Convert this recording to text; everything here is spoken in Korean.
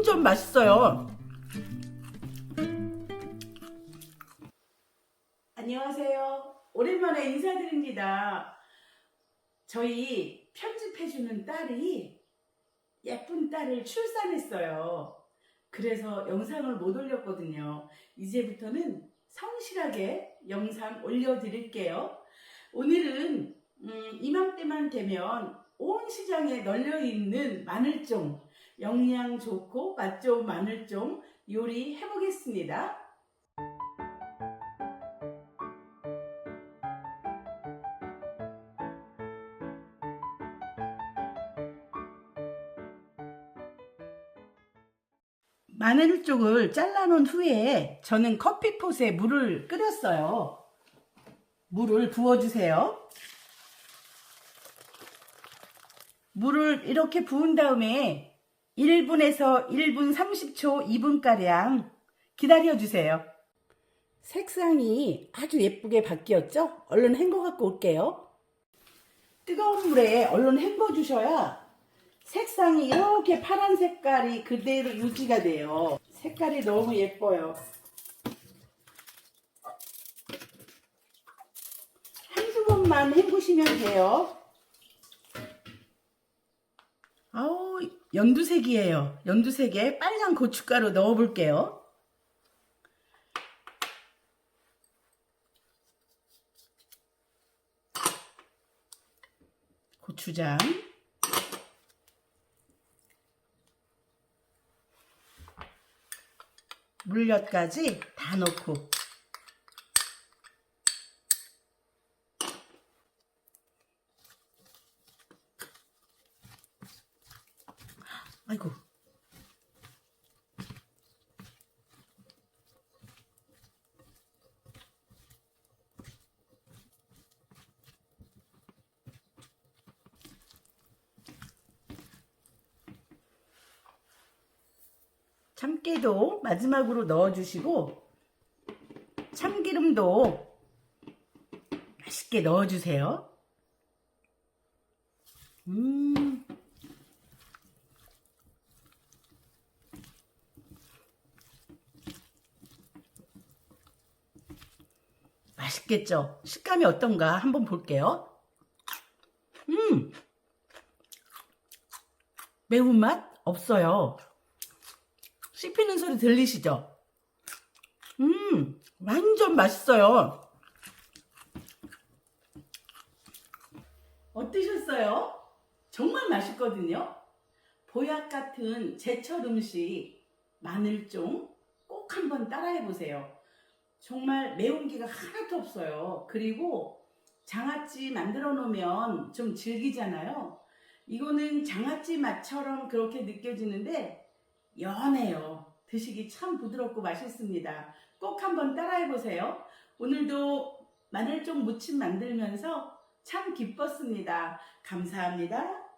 완전 맛있어요. 안녕하세요. 오랜만에 인사드립니다. 저희 편집해주는 딸이 예쁜 딸을 출산했어요. 그래서 영상을 못 올렸거든요. 이제부터는 성실하게 영상 올려드릴게요. 오늘은 음, 이맘때만 되면 온 시장에 널려 있는 마늘종, 영양 좋고 맛 좋은 마늘종 요리 해 보겠습니다. 마늘 쪽을 잘라놓은 후에 저는 커피폿에 물을 끓였어요. 물을 부어주세요. 물을 이렇게 부은 다음에 1분에서 1분 30초, 2분가량 기다려주세요. 색상이 아주 예쁘게 바뀌었죠? 얼른 헹궈 갖고 올게요. 뜨거운 물에 얼른 헹궈 주셔야 색상이 이렇게 파란 색깔이 그대로 유지가 돼요. 색깔이 너무 예뻐요. 한두 번만 헹구시면 돼요. 아우, 연두색이에요. 연두색에 빨간 고춧가루 넣어볼게요. 고추장. 물엿까지 다 넣고 아이고 참깨도 마지막으로 넣어주시고 참기름도 맛있게 넣어주세요. 음. 맛있겠죠? 식감이 어떤가 한번 볼게요. 음. 매운맛 없어요. 씹히는 소리 들리시죠? 음, 완전 맛있어요. 어떠셨어요? 정말 맛있거든요. 보약 같은 제철 음식 마늘종 꼭 한번 따라해 보세요. 정말 매운 기가 하나도 없어요. 그리고 장아찌 만들어 놓으면 좀 질기잖아요. 이거는 장아찌 맛처럼 그렇게 느껴지는데 연해요. 드시기 참 부드럽고 맛있습니다. 꼭 한번 따라해 보세요. 오늘도 마늘종 무침 만들면서 참 기뻤습니다. 감사합니다.